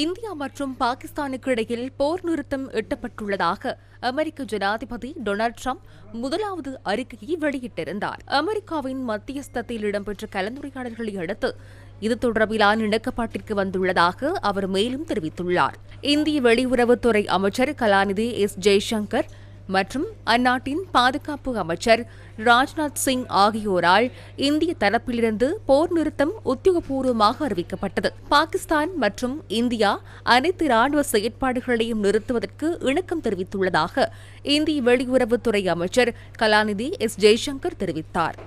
India மற்றும் பாகிஸ்தானுக்கு இடையில் போர் நிறுத்தம் எட்டப்பட்டுள்ளதாக அமெரிக்க ஜனாதிபதி டொனால்ட் ட்ரம்ப் முதலாவது அறிக்கையை வெளியிட்டிருந்தார். அமெரிக்காவின் மத்தியஸ்தத்தில் இடம்பெற்ற கலந்துரையாடல்களை அடுத்து இது தொடர்பிலான இணக்கப்பாட்டிற்கு வந்துள்ளதாக அவர் மேலும் தெரிவித்துள்ளார். இந்திய வெளியுறவுத்துறை அமைச்சர் கலாநிதி எஸ். ஜெய்சங்கர் மற்றும் அந்நாட்டின் பாதுகாப்பு அமைச்சர் ராஜ்நாத் சிங் ஆகியோரால் இந்திய தரப்பிலிருந்து போர் நிறுத்தம் உத்தியோகபூர்வமாக அறிவிக்கப்பட்டது. பாகிஸ்தான் மற்றும் இந்தியா அனைத்து ராணுவ செயற்பாடுகளையும் நிறுத்துவதற்கு இணக்கம் தெரிவித்துள்ளதாக இந்திய வெளியுறவுத்துறை அமைச்சர் கலாநிதி எஸ். ஜெய்சங்கர் தெரிவித்தார்.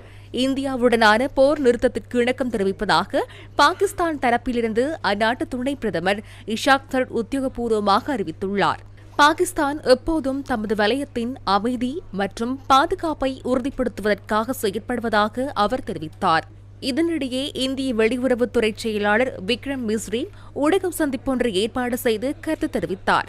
இந்தியாவுடனான போர் நிறுத்தத்திற்கு இணக்கம் தெரிவிப்பதாக பாகிஸ்தான் தரப்பிலிருந்து அந்நாட்டு துணை பிரதமர் இஷாக் தர் உத்தியோகபூர்வமாக அறிவித்துள்ளார். பாகிஸ்தான் எப்போதும் தமது வலயத்தின் அமைதி மற்றும் பாதுகாப்பை உறுதிப்படுத்துவதற்காக செயற்படுவதாக அவர் தெரிவித்தார். இதனிடையே இந்திய வெளியுறவுத்துறை செயலாளர் விக்ரம் மிஸ்ரி ஊடகம் சந்திப்பொன்று ஏற்பாடு செய்து கருத்து தெரிவித்தார்.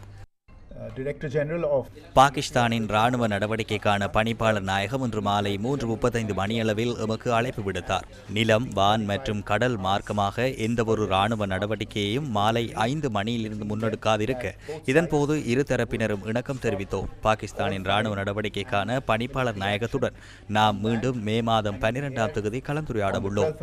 பாகிஸ்தானின் ராணுவ நடவடிக்கைக்கான பணிப்பாளர் நாயகம் இன்று மாலை மூன்று முப்பத்தைந்து மணியளவில் எமக்கு அழைப்பு விடுத்தார். நிலம் வான் மற்றும் கடல் மார்க்கமாக எந்தவொரு ராணுவ நடவடிக்கையையும் மாலை ஐந்து மணியிலிருந்து முன்னெடுக்காதிருக்க இதன்போது இரு தரப்பினரும் இணக்கம் தெரிவித்தோம். பாகிஸ்தானின் ராணுவ நடவடிக்கைக்கான பணிப்பாளர் நாயகத்துடன் நாம் மீண்டும் மே மாதம் பன்னிரெண்டாம் தேதி கலந்துரையாட உள்ளோம்